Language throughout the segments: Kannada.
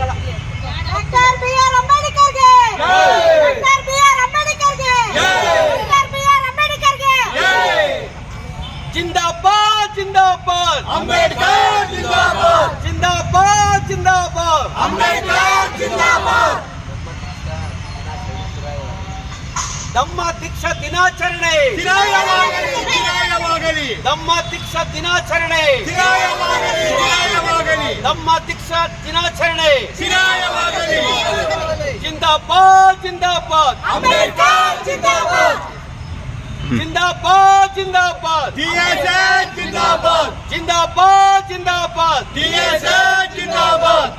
ಬೇಡ ಡಾಕ್ಟರ್ ಬಿ ಆರ್ ಅಂಬೇಡ್ಕರ್ಗೆ ಡಾಕ್ಟರ್ ಬಿ ಆರ್ ಅಂಬೇಡ್ಕರ್ಗೆ ಡಾಕ್ಟರ್ ಬಿ ಆರ್ ಅಂಬೇಡ್ಕರ್ಗೆ ಜಿಂದಾಬಾದ್ ಜಿಂದಾಬಾದ್ ಅಂಬೇಡ್ಕರ್ ಜಿಂದಾಬಾದ್ ಜಿಂದಾಬಾದ್ ಜಿಂದಾಬಾದ್ ಅಂಬೇಡ್ಕರ್ ಜಿಂದಾಬಾದ್ ನಮ್ಮ ದೀಕ್ಷಾ ದಿನಾಚರಣೆ ಚಿರಾಯವಾಗಲಿ ಚಿರಾಯವಾಗಲಿ ನಮ್ಮ ದಿಕ್ಷ ದಿನಾಚರಣೆ. ನಮ್ಮ ದಿಕ್ಷ ದಿನಾಚರಣೆ. ಜಿಂದಾಬಾದ್ ಜಿಂದಾಬಾದ್. ಜಿಂದಾಬಾದ್. ಜಿಂದಾಬಾದ್ ಜಿಂದಾಬಾದ್. ಜಿಂದಾಬಾದ್. ಜಿಂದಾಬಾದ್ ಜಿಂದಾಬಾದ್. ಜಿಂದಾಬಾದ್.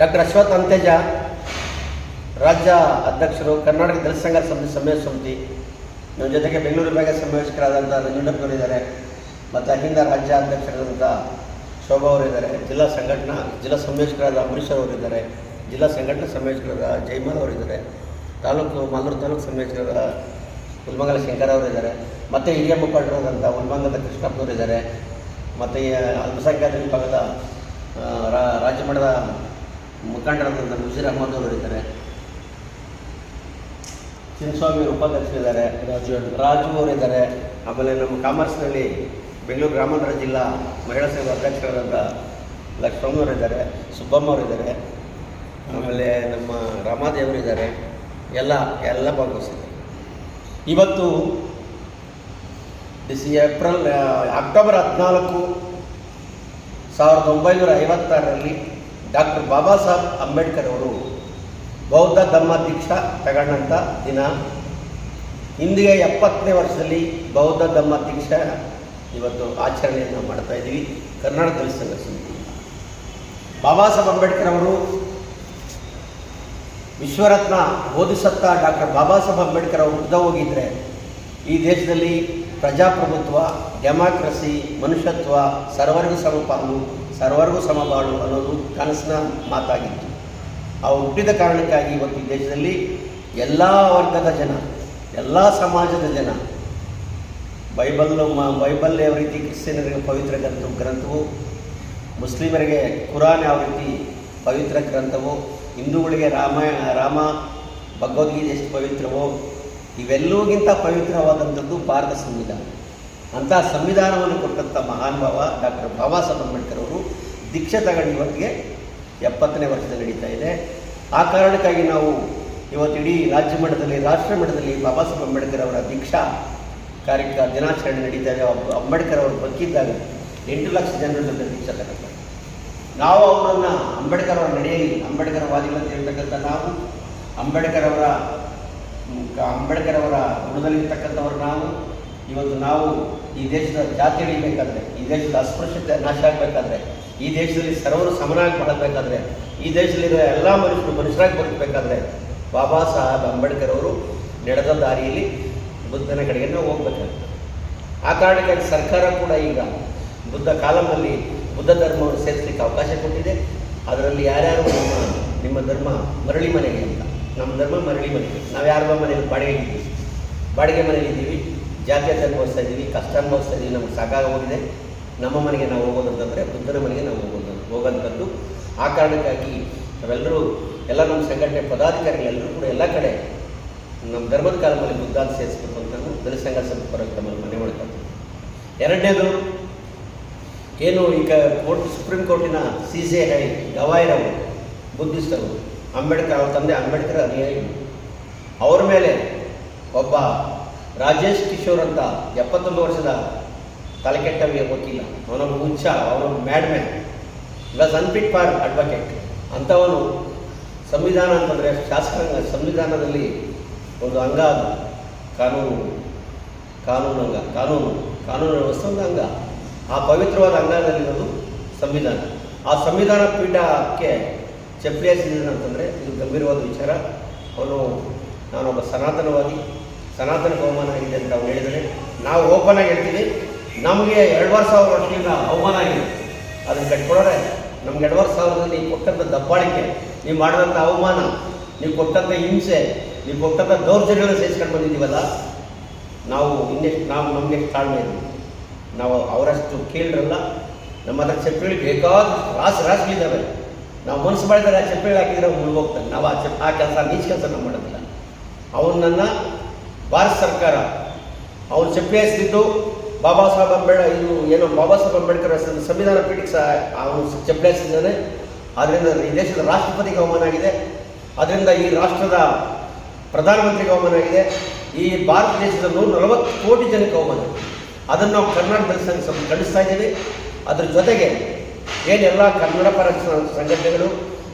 ಡಾಕ್ಟರ್ ಅಶ್ವಥ್ ಅಂತೆಜ ರಾಜ್ಯ ಅಧ್ಯಕ್ಷರು ಕರ್ನಾಟಕ ದಲಿತ ಸಂಘ ಸಮಿತಿ ಸಮಯ ಸಮಿತಿ ನಮ್ಮ ಜೊತೆಗೆ ಬೆಂಗಳೂರು ಭಾಗ ಸಂಯೋಜಕರಾದಂಥ ನಂಜುಂಡಪ್ಪನವರು ಇದ್ದಾರೆ ಮತ್ತು ಅಲ್ಲಿಂದ ರಾಜ್ಯ ಅಧ್ಯಕ್ಷರಾದಂಥ ಶೋಭಾ ಅವರಿದ್ದಾರೆ ಜಿಲ್ಲಾ ಸಂಘಟನಾ, ಜಿಲ್ಲಾ ಸಂಯೋಜಕರಾದ ಅಂಬರೀಶ್ ಅವರಿದ್ದಾರೆ ಜಿಲ್ಲಾ ಸಂಘಟನಾ ಸಂಯೋಜಕರಾದ ಜೈಮಾಲ್ ಅವರಿದ್ದಾರೆ ತಾಲೂಕು ಮಾಲೂರು ತಾಲೂಕು ಸಂಯೋಜಕರಾದ ಉಲ್ಮಂಗಲ ಶಂಕರ್ ಅವರಿದ್ದಾರೆ ಮತ್ತು ಹಿರಿಯ ಮುಖಂಡರಾದಂಥ ವನ್ಮಂಗಲ ಕೃಷ್ಣಪ್ಪನವರು ಇದ್ದಾರೆ ಮತ್ತು ಅಲ್ಪಸಂಖ್ಯಾತ ವಿಭಾಗದ ರಾಜ್ಯ ಮಟ್ಟದ ಮುಖಂಡರಾದಂಥ ಮುಜೀರ್ ಅಹಮದ್ ಅವರಿದ್ದಾರೆ ಚಿನ್ನಸ್ವಾಮಿ ಉಪಾಧ್ಯಕ್ಷರಿದ್ದಾರೆ ರಾಜು ರಾಜು ಅವರಿದ್ದಾರೆ ಆಮೇಲೆ ನಮ್ಮ ಕಾಮರ್ಸ್ನಲ್ಲಿ ಬೆಂಗಳೂರು ಗ್ರಾಮಾಂತರ ಜಿಲ್ಲಾ ಮಹಿಳಾ ಸಂಘದ ಅಧ್ಯಕ್ಷರಾದಂಥ ಲಕ್ಷ್ಮಮ್ಮನವರಿದ್ದಾರೆ ಸುಬ್ಬಮ್ಮ ಅವರಿದ್ದಾರೆ ಆಮೇಲೆ ನಮ್ಮ ರಾಮಾದೇವರಿದ್ದಾರೆ ಎಲ್ಲ ಎಲ್ಲ ಭಾಗವಹಿಸಿದ್ದಾರೆ. ಇವತ್ತು ಡಿಸಿ ಏಪ್ರಿಲ್ ಅಕ್ಟೋಬರ್ ಹದಿನಾಲ್ಕು ಸಾವಿರದ ಒಂಬೈನೂರ ಐವತ್ತಾರರಲ್ಲಿ ಡಾಕ್ಟರ್ ಬಾಬಾ ಸಾಹೇಬ್ ಅಂಬೇಡ್ಕರ್ ಅವರು ಬೌದ್ಧ ಧರ್ಮ ದೀಕ್ಷಾ ತಗೊಂಡಂಥ ದಿನ. ಇಂದಿಗೆ ಎಪ್ಪತ್ತನೇ ವರ್ಷದಲ್ಲಿ ಬೌದ್ಧ ಧರ್ಮ ದೀಕ್ಷ ಇವತ್ತು ಆಚರಣೆಯನ್ನು ಮಾಡ್ತಾ ಇದ್ದೀವಿ. ಕರ್ನಾಟಕ ದಲಿತ ಸಂಘ ಸಮಿತಿ ಬಾಬಾ ಸಾಹೇಬ್ ಅಂಬೇಡ್ಕರ್ ಅವರು ವಿಶ್ವರತ್ನ ಬೋಧಿಸತ್ತ ಡಾಕ್ಟರ್ ಬಾಬಾ ಸಾಹೇಬ್ ಅಂಬೇಡ್ಕರ್ ಅವರು ಉದ್ದ ಹೋಗಿದ್ರೆ ಈ ದೇಶದಲ್ಲಿ ಪ್ರಜಾಪ್ರಭುತ್ವ, ಡೆಮಾಕ್ರಸಿ, ಮನುಷ್ಯತ್ವ, ಸರ್ವರಿಗೂ ಸಮಪಾಲು ಸರ್ವರಿಗೂ ಸಮಬಾಳು ಅನ್ನೋದು ಕನಸಿನ ಮಾತಾಗಿತ್ತು. ಅವು ಹುಟ್ಟಿದ ಕಾರಣಕ್ಕಾಗಿ ಇವತ್ತು ಈ ದೇಶದಲ್ಲಿ ಎಲ್ಲ ವರ್ಗದ ಜನ, ಎಲ್ಲ ಸಮಾಜದ ಜನ ಬೈಬಲ್ ಬೈಬಲ್ ಯಾವ ರೀತಿ ಕ್ರಿಶ್ಚಿಯನರಿಗೆ ಪವಿತ್ರ ಗ್ರಂಥ ಗ್ರಂಥವು, ಮುಸ್ಲಿಮರಿಗೆ ಕುರಾನ್ ಯಾವ ರೀತಿ ಪವಿತ್ರ ಗ್ರಂಥವು, ಹಿಂದೂಗಳಿಗೆ ರಾಮಾಯಣ ರಾಮ, ಭಗವದ್ಗೀತೆ ಎಷ್ಟು ಪವಿತ್ರವೋ ಇವೆಲ್ಲವೂಗಿಂತ ಪವಿತ್ರವಾದಂಥದ್ದು ಭಾರತ ಸಂವಿಧಾನ. ಅಂತಹ ಸಂವಿಧಾನವನ್ನು ಕೊಟ್ಟಂಥ ಮಹಾನುಭಾವ ಡಾಕ್ಟರ್ ಬಾಬಾ ಸಾಹೇಬ್ ಅಂಬೇಡ್ಕರ್ ಅವರು ದೀಕ್ಷೆ ತಗೊಂಡು ಇವತ್ತಿಗೆ ಎಪ್ಪತ್ತನೇ ವರ್ಷದ ನಡೀತಾ ಇದೆ. ಆ ಕಾರಣಕ್ಕಾಗಿ ನಾವು ಇವತ್ತು ಇಡೀ ರಾಜ್ಯ ಮಟ್ಟದಲ್ಲಿ, ರಾಷ್ಟ್ರ ಮಟ್ಟದಲ್ಲಿ ಬಾಬಾ ಸಾಹೇಬ್ ಅಂಬೇಡ್ಕರ್ ಅವರ ದೀಕ್ಷಾ ಕಾರ್ಯಕ್ರಮ ದಿನಾಚರಣೆ ನಡೀತಾ ಇದೆ. ಅಂಬೇಡ್ಕರ್ ಅವರು ಬದುಕಿದ್ದಾಗ ಎಂಟು ಲಕ್ಷ ಜನರನ್ನು ದೀಕ್ಷಾ ತಗೊಂಡು ನಾವು ಅವರನ್ನು ಅಂಬೇಡ್ಕರ್ ಅವರ ನಡೆಯಲಿ ಅಂಬೇಡ್ಕರ್ ವಾದಿಗಳಂತ ಹೇಳ್ತಕ್ಕಂಥ ನಾವು, ಅಂಬೇಡ್ಕರ್ ಅವರ ಅಂಬೇಡ್ಕರ್ ಅವರ ಗುಣದಲ್ಲಿರ್ತಕ್ಕಂಥವ್ರು ನಾವು ಇವತ್ತು ನಾವು ಈ ದೇಶದ ಜಾತಿ ಹಿಡಿಬೇಕಾದ್ರೆ, ಈ ದೇಶದ ಅಸ್ಪೃಶ್ಯತೆ ನಾಶ ಆಗಬೇಕಾದ್ರೆ, ಈ ದೇಶದಲ್ಲಿ ಸರ್ವರು ಸಮನಾಗಿ ಬಾಳಬೇಕಾದ್ರೆ ಈ ದೇಶದಲ್ಲಿರೋ ಎಲ್ಲ ಮನುಷ್ಯರು ಮನುಷ್ಯರಾಗಿ ಬದುಕಬೇಕಾದ್ರೆ ಬಾಬಾ ಸಾಹೇಬ್ ಅಂಬೇಡ್ಕರ್ ಅವರು ನಡೆದ ದಾರಿಯಲ್ಲಿ ಬುದ್ಧನ ಕಡೆಗೆ ನಾವು ಹೋಗ್ಬೇಕಾಗ್ತದೆ ಆ ಕಾರಣಕ್ಕಾಗಿ ಸರ್ಕಾರ ಕೂಡ ಈಗ ಬುದ್ಧ ಕಾಲಮಲ್ಲಿ ಬುದ್ಧ ಧರ್ಮವನ್ನು ಸೇರಿಸಲಿಕ್ಕೆ ಅವಕಾಶ ಕೊಟ್ಟಿದೆ. ಅದರಲ್ಲಿ ಯಾರ್ಯಾರು ನಮ್ಮ, ನಿಮ್ಮ ಧರ್ಮ ಮರಳಿ ಮನೆಗೆ ಅಂತ. ನಮ್ಮ ಧರ್ಮ ಮರಳಿ ಮನೆಗೆ. ನಾವು ಯಾರ ಮನೆಯಲ್ಲಿ ಬಾಡಿಗೆ ಇದ್ದೀವಿ? ಬಾಡಿಗೆ ಮನೇಲಿ ಇದ್ದೀವಿ. ಜಾತ್ಯತೆ ಅನುಭವಿಸ್ತಾ ಇದ್ದೀವಿ, ಕಷ್ಟ ಅನುಭವಿಸ್ತಾ ಇದ್ದೀವಿ, ನಮ್ಗೆ ಸಾಕಾಗೋಗಿದೆ ನಮ್ಮ ಮನೆಗೆ ನಾವು ಹೋಗೋದಂತಂದರೆ ಬುದ್ಧನ ಮನೆಗೆ ನಾವು ಹೋಗೋದು, ಹೋಗೋಂಥದ್ದು. ಆ ಕಾರಣಕ್ಕಾಗಿ ನಾವೆಲ್ಲರೂ, ಎಲ್ಲ ನಮ್ಮ ಸಂಘಟನೆ ಪದಾಧಿಕಾರಿಗಳೆಲ್ಲರೂ ಕೂಡ ಎಲ್ಲ ಕಡೆ ನಮ್ಮ ಧರ್ಮದ ಕಾಲದಲ್ಲಿ ಬುದ್ಧ ಸೇರಿಸ್ಬೇಕು ಅಂತ ದಲಿತ ಸಂಘ ತಮ್ಮಲ್ಲಿ ಮನೆ ಮಾಡ್ಕೊಳ್ತೀವಿ ಎರಡನೇದು, ಏನು ಈಗ ಕೋರ್ಟ್, ಸುಪ್ರೀಂ ಕೋರ್ಟಿನ ಸಿ ಸಿ ಐ ಗವಾಯಿರವರು ಬುದ್ಧಿಸ್ಟರು ಅಂಬೇಡ್ಕರ್ ಅವ್ರ ತಂದೆ ಅಂಬೇಡ್ಕರ್ ಅನುಯಾಯಿ. ಅವ್ರ ಮೇಲೆ ಒಬ್ಬ ರಾಜೇಶ್ ಕಿಶೋರ್ ಅಂತ ಎಪ್ಪತ್ತೊಂದು ವರ್ಷದ ತಲೆಕೆಟ್ಟ ವಕೀಲ ಅವನೊಬ್ಬ ಹುಚ್ಚ, ಅವನೊಬ್ಬ mad man was unfit for advocate ಅಂಥವನು ಸಂವಿಧಾನ ಅಂತಂದರೆ ಶಾಸಕಾಂಗ ಸಂವಿಧಾನದಲ್ಲಿ ಒಂದು ಅಂಗ ಅದು. ಕಾನೂನು ಕಾನೂನು ಅಂಗ, ಕಾನೂನು ಕಾನೂನು ವ್ಯವಸ್ಥೆ ಒಂದು ಅಂಗ. ಆ ಪವಿತ್ರವಾದ ಅಂಗದಲ್ಲಿರೋದು ಸಂವಿಧಾನ. ಆ ಸಂವಿಧಾನ ಪೀಠಕ್ಕೆ ಹಾಸಿದ್ರು ಅಂತಂದರೆ ಇದು ಗಂಭೀರವಾದ ವಿಚಾರ. ಅವನು ನಾನೊಬ್ಬ ಸನಾತನವಾದಿ. ಸನಾತನ ಅವಮಾನ ಆಗಿದೆ ಅಂತ ಅವ್ರು ಹೇಳಿದರೆ ನಾವು ಓಪನ್ ಆಗಿ ಹೇಳ್ತೀವಿ. ನಮಗೆ ಎರಡುವರೆ ಸಾವಿರ ವರ್ಷದಿಂದ ಅವಮಾನ ಆಗಿದೆ. ಅದನ್ನು ಕಟ್ಕೊಡೋರೆ ನಮ್ಗೆ ಎರಡುವರೆ ಸಾವಿರದಲ್ಲಿ ನೀವು ಕೊಟ್ಟಂಥ ದಬ್ಬಾಳಿಕೆ, ನೀವು ಮಾಡಿದಂಥ ಅವಮಾನ, ನೀವು ಕೊಟ್ಟಂಥ ಹಿಂಸೆ, ನೀವು ಕೊಟ್ಟಂಥ ದೌರ್ಜನ್ಯಗಳನ್ನ ಸೇರಿಸ್ಕೊಂಡು ಬಂದಿದ್ದೀವಲ್ಲ, ನಾವು ಇನ್ನೆಷ್ಟು, ನಾವು ನಮಗೆ ತಾಳ್ಮೆ ಇದೆ. ನಾವು ಅವರಷ್ಟು ಕೇಳಿರಲ್ಲ. ನಮ್ಮ ಹತ್ರ ಚಪ್ಪಲಿ ಬೇಕಾದ ರಾಸು ರಾಸುಗಳಿದ್ದಾವೆ ನಾವು ಮನಸ್ಸು ಮಾಡಿದರೆ ಆ ಚಪ್ಪಲಿ ಹಾಕಿದ್ರೆ ನಾವು ಆ ಚಪ್ ಆ ಕೆಲಸ ನೀಚ ಕೆಲಸ ನಾವು ಮಾಡೋದಿಲ್ಲ. ಅವನನ್ನು ಭಾರತ ಸರ್ಕಾರ ಅವ್ರು ಚಪ್ಪಲಿ ಹಾಯಿಸ್ತಿದ್ದು ಬಾಬಾ ಸಾಹೇಬ್ ಅಂಬೇಡ್ಕರ್, ಇದು ಏನೋ ಬಾಬಾ ಸಾಹೇಬ್ ಅಂಬೇಡ್ಕರ್ ಸಂವಿಧಾನ ಪೀಠಕ್ಕೆ ಸಹ ಅವನು ಚಪ್ಪಲಿ ಹಾಯಿಸಿದ್ದಾನೆ ಆದ್ದರಿಂದ ಈ ದೇಶದ ರಾಷ್ಟ್ರಪತಿಗೆ ಅವಮಾನ ಆಗಿದೆ. ಅದರಿಂದ ಈ ರಾಷ್ಟ್ರದ ಪ್ರಧಾನಮಂತ್ರಿಗೆ ಅವಮಾನ ಆಗಿದೆ. ಈ ಭಾರತ ದೇಶದ ನೂರ ನಲವತ್ತು ಕೋಟಿ ಜನಕ್ಕೆ ಅವಮಾನ ಅದನ್ನು ನಾವು ಕರ್ನಾಟಕದಲ್ಲಿ ಸಂಘ ಸಂ- ಖಂಡಿಸ್ತಾ ಇದ್ದೀವಿ. ಅದ್ರ ಜೊತೆಗೆ ಏನೆಲ್ಲ ಕನ್ನಡ ಪರ ಸಂಘಟನೆಗಳು,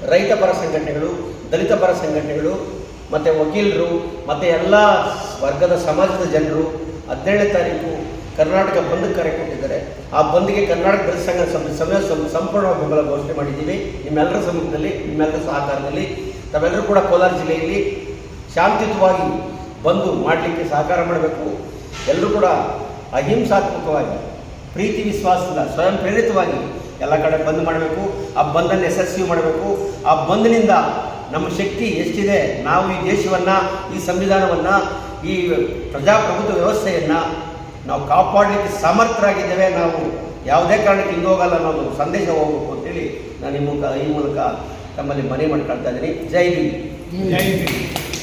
ರೈತ ಪರ ಸಂಘಟನೆಗಳು, ದಲಿತ ಪರ ಸಂಘಟನೆಗಳು ಮತ್ತು ವಕೀಲರು, ಮತ್ತು ಎಲ್ಲ ವರ್ಗದ ಸಮಾಜದ ಜನರು ಹದಿನೇಳನೇ ತಾರೀಕು ಕರ್ನಾಟಕ ಬಂದ್ ಕರೆ ಕೊಟ್ಟಿದ್ದಾರೆ. ಆ ಬಂದ್ಗೆ ಕರ್ನಾಟಕ ದಲಿತ ಸಂಘ ಸಮಯ ಸಂಪೂರ್ಣ ಬೆಂಬಲ ಘೋಷಣೆ ಮಾಡಿದ್ದೀವಿ. ನಿಮ್ಮೆಲ್ಲರ ಸಮ್ಮುಖದಲ್ಲಿ, ನಿಮ್ಮೆಲ್ಲರ ಸಹಕಾರದಲ್ಲಿ ತಾವೆಲ್ಲರೂ ಕೂಡ ಕೋಲಾರ ಜಿಲ್ಲೆಯಲ್ಲಿ ಶಾಂತಿಯುತವಾಗಿ ಬಂದು ಮಾಡಲಿಕ್ಕೆ ಸಹಕಾರ ಮಾಡಬೇಕು. ಎಲ್ಲರೂ ಕೂಡ ಅಹಿಂಸಾತ್ಮಕವಾಗಿ, ಪ್ರೀತಿ ವಿಶ್ವಾಸದಿಂದ ಸ್ವಯಂ ಪ್ರೇರಿತವಾಗಿ ಎಲ್ಲ ಕಡೆ ಬಂದ್ ಮಾಡಬೇಕು. ಆ ಬಂದನ್ನು ಯಶಸ್ವಿ ಮಾಡಬೇಕು. ಆ ಬಂದ್ನಿಂದ ನಮ್ಮ ಶಕ್ತಿ ಎಷ್ಟಿದೆ, ನಾವು ಈ ದೇಶವನ್ನು, ಈ ಸಂವಿಧಾನವನ್ನು, ಈ ಪ್ರಜಾಪ್ರಭುತ್ವ ವ್ಯವಸ್ಥೆಯನ್ನು ನಾವು ಕಾಪಾಡಲಿಕ್ಕೆ ಸಮರ್ಥರಾಗಿದ್ದೇವೆ. ನಾವು ಯಾವುದೇ ಕಾರಣಕ್ಕೆ ಹಿಂದೋಗಲ್ಲ ಅನ್ನೋದು ಸಂದೇಶ ಹೋಗಬೇಕು ಅಂತೇಳಿ ನಾನು ಈ ಮೂಲಕ ಈ ಮೂಲಕ ತಮ್ಮಲ್ಲಿ ಮನವಿ ಮಾಡ್ಕೊಳ್ತಾ ಇದ್ದೀನಿ. ಜೈ ಹಿಂದ್. ಜೈ ಹಿಂದ್.